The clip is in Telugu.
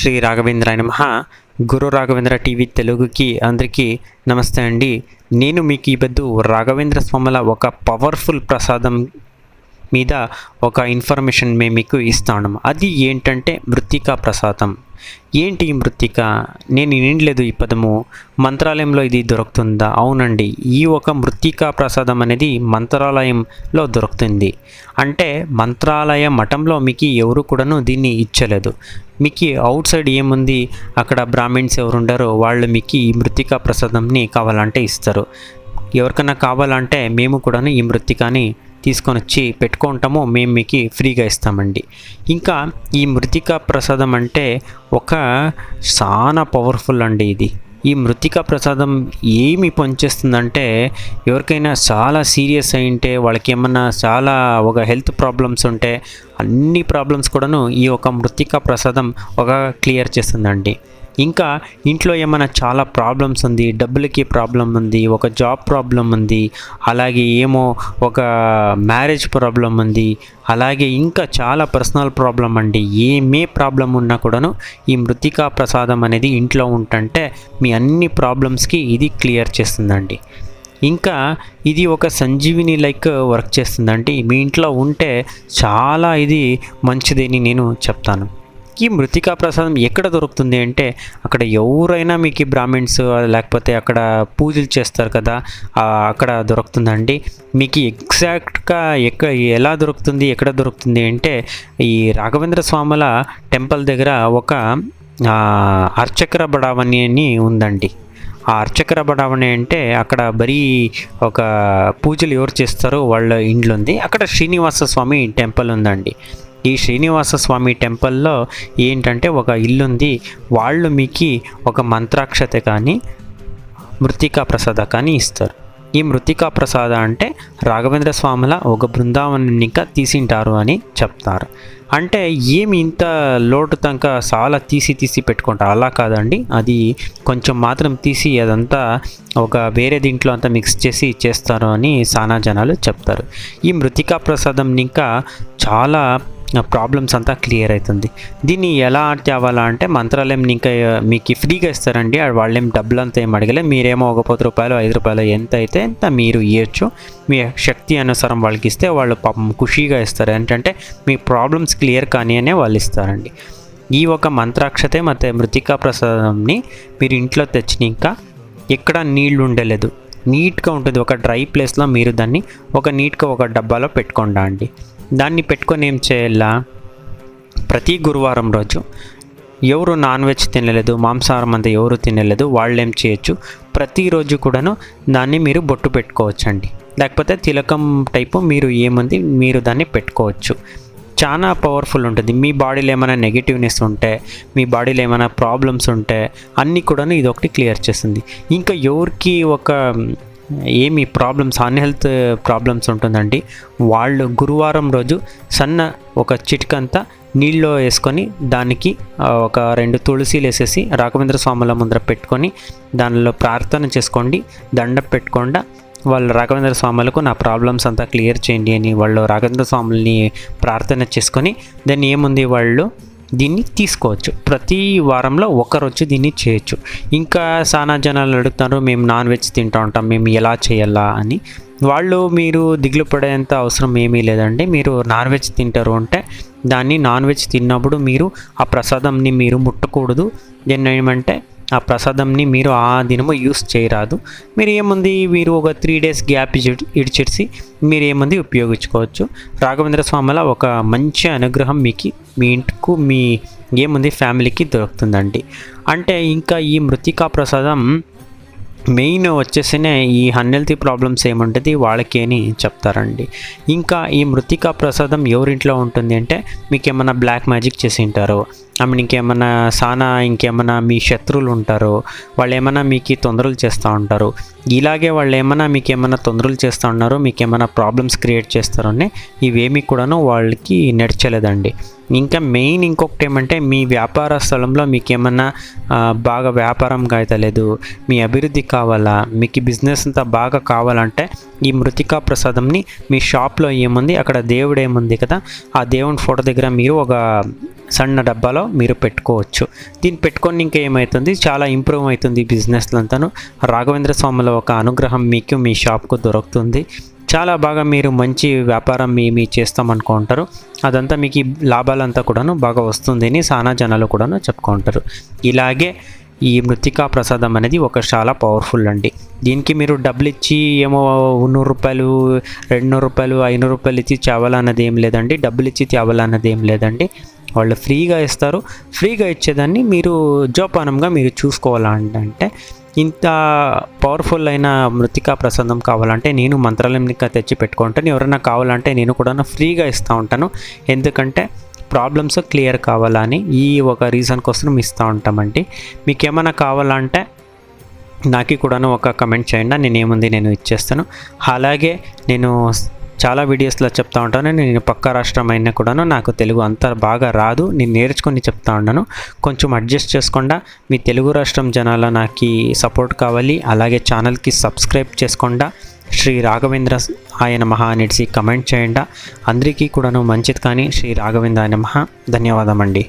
శ్రీ రాఘవేంద్ర నమ. గురు రాఘవేంద్ర టీవీ తెలుగుకి అందరికీ నమస్తే అండి. నేను మీకు ఈ బద్దు రాఘవేంద్ర స్వాముల ఒక పవర్ఫుల్ ప్రసాదం మీద ఒక ఇన్ఫర్మేషన్ మేము మీకు ఇస్తాను. అది ఏంటంటే మృత్తికా ప్రసాదం. ఏంటి ఈ మృత్తిక నేను వినలేదు ఈ పదము. మంత్రాలయంలో ఇది దొరుకుతుందా? అవునండి. ఈ ఒక మృత్తికా ప్రసాదం అనేది మంత్రాలయంలో దొరుకుతుంది. అంటే మంత్రాలయ మఠంలో మీకు ఎవరు కూడాను దీన్ని ఇచ్చలేదు. మీకు అవుట్ సైడ్ ఏముంది? అక్కడ బ్రాహ్మిన్స్ ఎవరు ఉండారో వాళ్ళు మీకు ఈ మృత్తికా ప్రసాదంని కావాలంటే ఇస్తారు. ఎవరికైనా కావాలంటే మేము కూడాను ఈ మృత్తికాని తీసుకొని వచ్చి పెట్టుకుంటామో మేము మీకు ఫ్రీగా ఇస్తామండి. ఇంకా ఈ మృతికా ప్రసాదం అంటే ఒక చాలా పవర్ఫుల్ అండి ఇది. ఈ మృతికా ప్రసాదం ఏమి పనిచేస్తుందంటే ఎవరికైనా చాలా సీరియస్ అయింటే వాళ్ళకి ఏమన్నా చాలా ఒక హెల్త్ ప్రాబ్లమ్స్ ఉంటే అన్ని ప్రాబ్లమ్స్ కూడాను ఈ ఒక మృతికా ప్రసాదం ఒక క్లియర్ చేస్తుందండి. ఇంకా ఇంట్లో ఏమైనా చాలా ప్రాబ్లమ్స్ ఉంది డబ్బులకి ప్రాబ్లం ఉంది ఒక జాబ్ ప్రాబ్లం ఉంది అలాగే ఏమో ఒక మ్యారేజ్ ప్రాబ్లం ఉంది అలాగే ఇంకా చాలా పర్సనల్ ప్రాబ్లం అండి. ఏమే ప్రాబ్లం ఉన్నా కూడాను ఈ మృతికా ప్రసాదం అనేది ఇంట్లో ఉంటుంటే మీ అన్ని ప్రాబ్లమ్స్కి ఇది క్లియర్ చేస్తుందండి. ఇంకా ఇది ఒక సంజీవిని లైక్ వర్క్ చేస్తుందండి. మీ ఇంట్లో ఉంటే చాలా ఇది మంచిదని నేను చెప్తాను. ఈ మృతికా ప్రసాదం ఎక్కడ దొరుకుతుంది అంటే అక్కడ ఎవరైనా మీకు బ్రాహ్మిన్స్ లేకపోతే అక్కడ పూజలు చేస్తారు కదా అక్కడ దొరుకుతుందండి. మీకు ఎగ్జాక్ట్గా ఎక్క ఎలా దొరుకుతుంది ఎక్కడ దొరుకుతుంది అంటే ఈ రాఘవేంద్ర స్వాముల టెంపుల్ దగ్గర ఒక అర్చకర అర్చక్ర బడావని అని ఉందండి. ఆ అర్చకర బడావణి అంటే అక్కడ బరీ ఒక పూజలు ఎవరు చేస్తారో వాళ్ళ ఇండ్లు ఉంది అక్కడ శ్రీనివాస స్వామి టెంపుల్ ఉందండి. ఈ శ్రీనివాస స్వామి టెంపుల్లో ఏంటంటే ఒక ఇల్లుంది. వాళ్ళు మీకు ఒక మంత్రాక్షత కానీ మృతికా ప్రసాద కానీ ఇస్తారు. ఈ మృతికా ప్రసాద అంటే రాఘవేంద్ర స్వాముల ఒక బృందావనం ఇంకా తీసింటారు అని చెప్తారు. అంటే ఏమి ఇంత లోటు తనక చాలా తీసి తీసి పెట్టుకుంటారు అలా కాదండి. అది కొంచెం మాత్రం తీసి అదంతా ఒక వేరే దీంట్లో అంతా మిక్స్ చేసి చేస్తారు అని సానా జనాలు చెప్తారు. ఈ మృతికా ప్రసాదం ఇంకా చాలా ప్రాబ్లమ్స్ అంతా క్లియర్ అవుతుంది దీన్ని ఎలా తేవాలా అంటే మంత్రాలయం ఇంకా మీకు ఫ్రీగా ఇస్తారండి ఆ వాళ్ళేం డబ్బులు అంతా ఏం అడగలే మీరేమో ఒక పది రూపాయలు ఐదు రూపాయలు ఎంత అయితే అంత మీరు ఇవ్వచ్చు మీ శక్తి అనుసారం వాళ్ళకి ఇస్తే వాళ్ళు పాపం ఖుషీగా ఇస్తారు ఏంటంటే మీ ప్రాబ్లమ్స్ క్లియర్ కానీ అనే వాళ్ళు ఇస్తారండి ఈ ఒక మంత్రాక్షతే ಮತ್ತು మృతికా ప్రసాదంని మీరు ఇంట్లో తెచ్చినాక ఎక్కడ నీళ్లు ఉండలేదు నీట్గా ఉంటుంది ఒక డ్రై ప్లేస్లో మీరు దాన్ని ఒక నీట్గా ఒక డబ్బాలో పెట్టుకోండి అండి దాన్ని పెట్టుకొని ఏం చేయాలా? ప్రతి గురువారం రోజు ఎవరు నాన్ వెజ్ తినలేదు మాంసాహారం అంతా ఎవరు తినలేదు వాళ్ళు ఏం చేయొచ్చు ప్రతిరోజు కూడాను దాన్ని మీరు బొట్టు పెట్టుకోవచ్చండి. లేకపోతే తిలకం టైపు మీరు ఏముంది మీరు దాన్ని పెట్టుకోవచ్చు. చాలా పవర్ఫుల్ ఉంటుంది. మీ బాడీలో ఏమైనా నెగిటివ్నెస్ ఉంటే మీ బాడీలో ఏమైనా ప్రాబ్లమ్స్ ఉంటే అన్నీ కూడాను ఇది ఒకటి క్లియర్ చేస్తుంది. ఇంకా ఎవరికి ఒక ఏమి ప్రాబ్లమ్స్ అన్హెల్త్ ప్రాబ్లమ్స్ ఉంటుందండి. వాళ్ళు గురువారం రోజు సన్న ఒక చిటికంతా నీళ్ళలో వేసుకొని దానికి ఒక రెండు తులసీలు వేసేసి రాఘవేంద్ర స్వాముల ముందర పెట్టుకొని దానిలో ప్రార్థన చేసుకోండి. దండ పెట్టుకుండా వాళ్ళు రాఘవేంద్ర స్వాములకు నా ప్రాబ్లమ్స్ అంతా క్లియర్ చేయండి అని వాళ్ళు రాఘవేంద్ర స్వాముల్ని ప్రార్థన చేసుకొని దాన్ని ఏముంది వాళ్ళు? దీన్ని తీసుకోవచ్చు. ప్రతి వారంలో ఒకరోజు దీన్ని చేయొచ్చు. ఇంకా చాలా జనాలు అడుగుతారు మేము నాన్ వెజ్ తింటూ ఉంటాం మేము ఎలా చేయాలా? అని. వాళ్ళు మీరు దిగులు పడేంత అవసరం ఏమీ లేదండి. మీరు నాన్ వెజ్ తింటారు అంటే దాన్ని నాన్ వెజ్ తిన్నప్పుడు మీరు ఆ ప్రసాదంని మీరు ముట్టకూడదు. దీన్ని ఏమంటే ఆ ప్రసాదంని మీరు ఆ దినము యూస్ చేయరాదు. మీరు ఏముంది మీరు ఒక త్రీ డేస్ గ్యాప్ ఇడి- ఇడిచేసి మీరు ఏముంది ఉపయోగించుకోవచ్చు. రాఘవేంద్ర స్వామిల ఒక మంచి అనుగ్రహం మీకు మీ ఇంటికి మీ ఏముంది ఫ్యామిలీకి దొరుకుతుందండి. అంటే ఇంకా ఈ మృతికా ప్రసాదం మెయిన్ వచ్చేసినే ఈ అన్హెల్తీ ప్రాబ్లమ్స్ ఏముంటుంది? వాళ్ళకి అని చెప్తారండి. ఇంకా ఈ మృతికా ప్రసాదం ఎవరింట్లో ఉంటుంది అంటే మీకు ఏమైనా బ్లాక్ మ్యాజిక్ చేసి ఉంటారు ఆమె ఇంకేమైనా సానా ఇంకేమైనా మీ శత్రువులు ఉంటారు వాళ్ళు ఏమైనా మీకు తొందరలు చేస్తూ ఉంటారు ఇలాగే వాళ్ళు ఏమైనా మీకు ఏమైనా తొందరలు చేస్తూ ఉన్నారు మీకు ఏమైనా ప్రాబ్లమ్స్ క్రియేట్ చేస్తారని ఇవేమీ కూడాను వాళ్ళకి నడిచలేదండి ఇంకా మెయిన్ ఇంకొకటి ఏమంటే మీ వ్యాపార స్థలంలో మీకు ఏమన్నా బాగా వ్యాపారం కాయతలేదు మీ అభివృద్ధి కావాలా మీకు బిజినెస్ అంతా బాగా కావాలంటే ఈ మృతికా ప్రసాదంని మీ షాప్లో ఏముంది అక్కడ దేవుడు ఏముంది కదా ఆ దేవుని ఫోటో దగ్గర మీరు ఒక సన్న డబ్బాలో మీరు పెట్టుకోవచ్చు. దీన్ని పెట్టుకొని ఇంకా ఏమవుతుంది చాలా ఇంప్రూవ్ అవుతుంది బిజినెస్లంతాను రాఘవేంద్ర స్వామిలో ఒక అనుగ్రహం మీకు మీ షాప్కు దొరుకుతుంది. చాలా బాగా మీరు మంచి వ్యాపారం మీ మీ చేస్తామనుకుంటారు అదంతా మీకు ఈ లాభాలంతా కూడాను బాగా వస్తుంది అని చాలా జనాలు కూడాను చెప్పుకుంటారు ఇలాగే ఈ మృతికా ప్రసాదం అనేది ఒక చాలా పవర్ఫుల్ అండి. దీనికి మీరు డబ్బులు ఇచ్చి ఏమో నూరు రూపాయలు రెండు నూరు రూపాయలు ఐనూరు రూపాయలు ఇచ్చి తేవాలన్నది ఏం లేదండి. డబ్బులు ఇచ్చి తేవాలన్నది ఏం లేదండి. వాళ్ళు ఫ్రీగా ఇస్తారు. ఫ్రీగా ఇచ్చేదాన్ని మీరు జోపానంగా మీరు చూసుకోవాలంటే ఇంత పవర్ఫుల్ అయిన మృతికా ప్రసాదం కావాలంటే నేను మంత్రాలయం తెచ్చి పెట్టుకుంటాను. ఎవరైనా కావాలంటే నేను కూడా ఫ్రీగా ఇస్తూ ఉంటాను. ఎందుకంటే ప్రాబ్లమ్స్ క్లియర్ కావాలని ఈ ఒక రీజన్ కోసం ఇస్తూ ఉంటామండి. మీకు ఏమైనా కావాలంటే నాకు కూడాను ఒక కమెంట్ చేయండి. నేను ఏముంది నేను ఇచ్చేస్తాను. అలాగే నేను చాలా వీడియోస్లో చెప్తా ఉంటాను. నేను పక్క రాష్ట్రం అయినా కూడాను నాకు తెలుగు అంత బాగా రాదు. నేను నేర్చుకొని చెప్తా ఉన్నాను. కొంచెం అడ్జస్ట్ చేసుకుండా. మీ తెలుగు రాష్ట్రం జనాల నాకు సపోర్ట్ కావాలి. అలాగే ఛానల్కి సబ్స్క్రైబ్ చేసుకుండా. శ్రీ రాఘవేంద్ర ఆయన మహా అనేసి కమెంట్ చేయండి. అందరికీ కూడాను మంచిది కానీ శ్రీ రాఘవేంద్ర ఆయన మహా ధన్యవాదం అండి